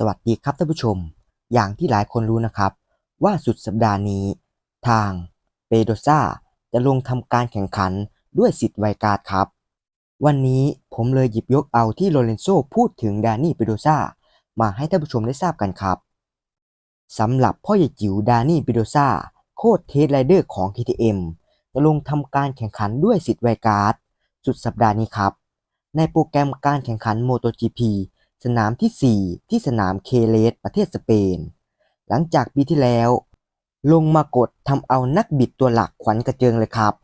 สวัสดีครับท่านผู้ชม อย่างที่หลายคนรู้นะครับ ว่าสุดสัปดาห์นี้ ทางเปโดซาจะลงทำการแข่งขันด้วยสิทธิ์ไวการ์ดครับ วันนี้ผมเลยหยิบยกเอาที่โลเรนโซพูดถึงดานี่เปโดซามาให้ท่านผู้ชมได้ทราบกันครับสำหรับพ่อใหญ่จิ๋วดานี่เปโดซาโคตรเทสไรเดอร์ของ KTM จะลงทำการแข่งขันด้วยสิทธิ์ไวการ์ดสุดสัปดาห์นี้ครับ ในโปรแกรมการแข่งขัน MotoGP สนามที่ 4 ที่สนามเคเลสประเทศสเปน หลังจากปีที่แล้ว ลงมากดทำเอานักบิดตัวหลักขวัญกระเจิงเลยครับ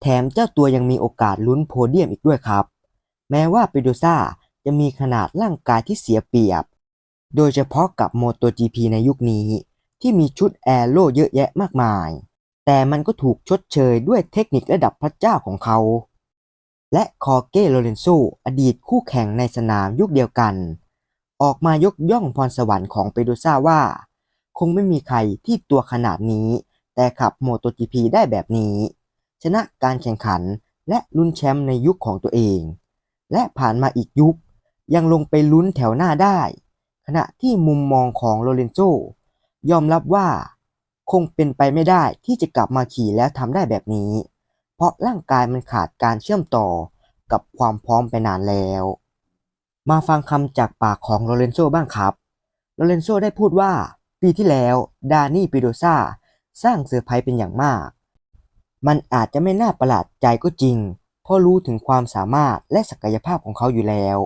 แถมเจ้าตัวยังมีโอกาสลุ้นโพเดียมอีกด้วยครับ แม้ว่าเปโดซ่าจะมีขนาดร่างกายที่เสียเปรียบ โดยเฉพาะกับ MotoGP ในยุคนี้ที่มีชุดแอโร่เยอะแยะมากมาย แต่มันก็ถูกชดเชยด้วยเทคนิคระดับพระเจ้าของเขา และคอเก้โลเรนโซอดีตคู่แข่งในสนามยุคเดียวกัน ออกมายกย่องพรสวรรค์ของเปโดซ่าว่า คงไม่มีใครที่ตัวขนาดนี้ แต่ขับโมโต GP ได้แบบนี้ ชนะการแข่งขันและลุ้นแชมป์ในยุคของตัวเอง และผ่านมาอีกยุค ยังลงไปลุ้นแถวหน้าได้ ขณะที่มุมมองของโลเรนโซยอมรับว่า คงเป็นไปไม่ได้ที่จะกลับมาขี่แล้วทำได้แบบนี้ เพราะร่างกายมันขาดการเชื่อมต่อกับความพร้อมไปนานแล้ว มาฟังคำจากปากของโลเรนโซบ้างครับ โลเรนโซได้พูดว่า ปีที่แล้วดานี่ปิโดซาสร้างเซอร์ไพรส์เป็นอย่างมาก มันอาจจะไม่น่าประหลาดใจก็จริง เพราะรู้ถึงความสามารถและศักยภาพของเขาอยู่แล้ว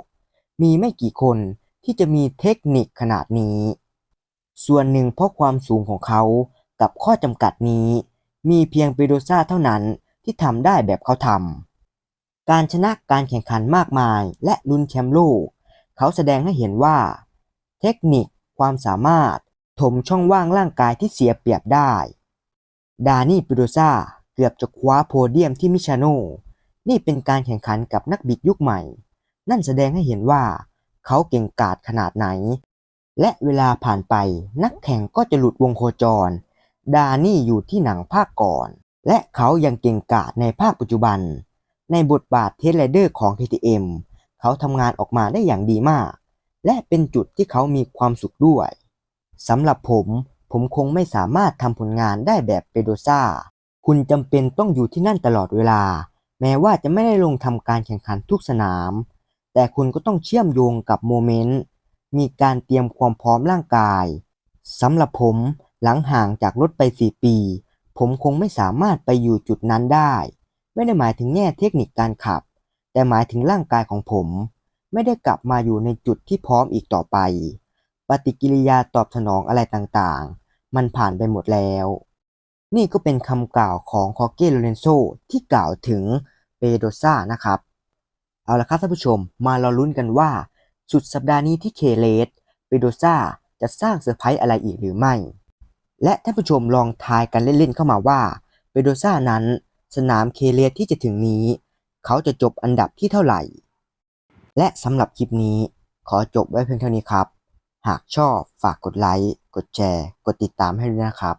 มีไม่กี่คนที่จะมีเทคนิคขนาดนี้ ส่วนหนึ่งเพราะความสูงของเขากับข้อจำกัดนี้ มีเพียงเปโดซาเท่านั้น ที่ทำได้แบบเขาทำการชนะการแข่งขันมากมายและลุ้นแชมป์โลก เขาแสดงให้เห็นว่า เทคนิคความสามารถ ถมช่องว่างร่างกายที่เสียเปรียบได้ ดานี่ปิโดซาเกือบจะคว้าโพเดียมที่มิชาโน นี่เป็นการแข่งขันกับนักบิดยุคใหม่ นั่นแสดงให้เห็นว่า เขาเก่งกาจขนาดไหน และเวลาผ่านไปนักแข่งก็จะหลุดวงโคจร ดานี่อยู่ที่หนังภาคก่อน และเขายังเก่งกาจในภาคปัจจุบัน ในบทบาทเทสไรเดอร์ของ KTM เขาทำงานออกมาได้อย่างดีมาก และเป็นจุดที่เขามีความสุขด้วยสำหรับผม ผมคงไม่สามารถทำผลงานได้แบบเปโดซ่า คุณจำเป็นต้องอยู่ที่นั่นตลอดเวลา แม้ว่าจะไม่ได้ลงทำการแข่งขันทุกสนาม แต่คุณก็ต้องเชื่อมโยงกับโมเมนต์ มีการเตรียมความพร้อมร่างกายสำหรับผมหลังห่างจากรถไป 4 ปี ผมคงไม่สามารถไปอยู่จุดนั้นได้ ไม่ได้หมายถึงแง่เทคนิคการขับ แต่หมายถึงร่างกายของผม ไม่ได้กลับมาอยู่ในจุดที่พร้อมอีกต่อไป ปฏิกิริยาตอบสนองอะไรต่างๆ มันผ่านไปหมดแล้ว นี่ก็เป็นคำกล่าวของคอเก้โลเรนโซที่กล่าวถึงเปโดซ่านะครับ เอาละครับท่านผู้ชมมาเราลุ้นกันว่า สุดสัปดาห์นี้ที่เคเลสเปโดซ่าจะสร้างเซอร์ไพรส์อะไรอีกหรือไม่ และท่านผู้ชมลองทายกันเล่นๆเข้ามาว่าเปโดซ่านั้น สนามเคเลสที่จะถึงนี้ เขาจะจบอันดับที่เท่าไหร่ และสำหรับคลิปนี้ขอจบไว้เพียงเท่านี้ครับ หากชอบฝากกดไลค์ กดแชร์ กดติดตามให้ด้วยนะครับ